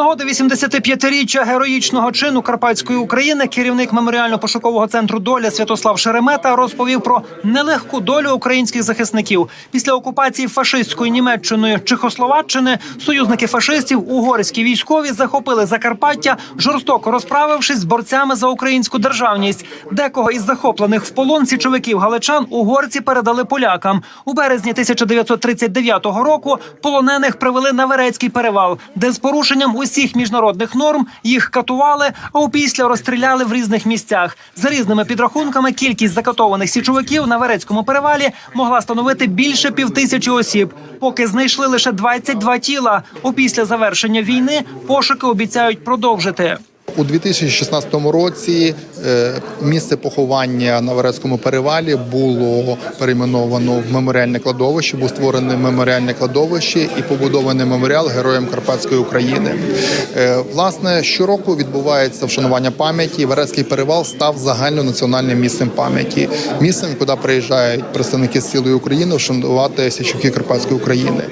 нагоди 85-річчя героїчного чину Карпатської України керівник меморіально-пошукового центру Доля Святослав Шеремета розповів про нелегку долю українських захисників після окупації фашистською Німеччиною Чехословаччини. Союзники фашистів, угорські військові захопили Закарпаття, жорстоко розправившись з борцями за українську державність. Декого із захоплених в полон січовиків галичан угорці передали полякам у березні 1939 року. Полонених привели на Верецький перевал, де з порушенням усіх міжнародних норм їх катували, а опісля розстріляли в різних місцях. За різними підрахунками, кількість закатованих січовиків на Верецькому перевалі могла становити більше півтисячі осіб. Поки знайшли лише 22 тіла. Опісля завершення війни пошуки обіцяють продовжити. У 2016 році е, місце поховання на Верецькому перевалі було перейменовано в меморіальне кладовище. Був створене меморіальне кладовище і побудований меморіал героям Карпатської України. Е, Власне, щороку відбувається вшанування пам'яті. Верецький перевал став загальнонаціональним місцем пам'яті, місцем, куди приїжджають представники Сили України вшанувати січовиків Карпатської України.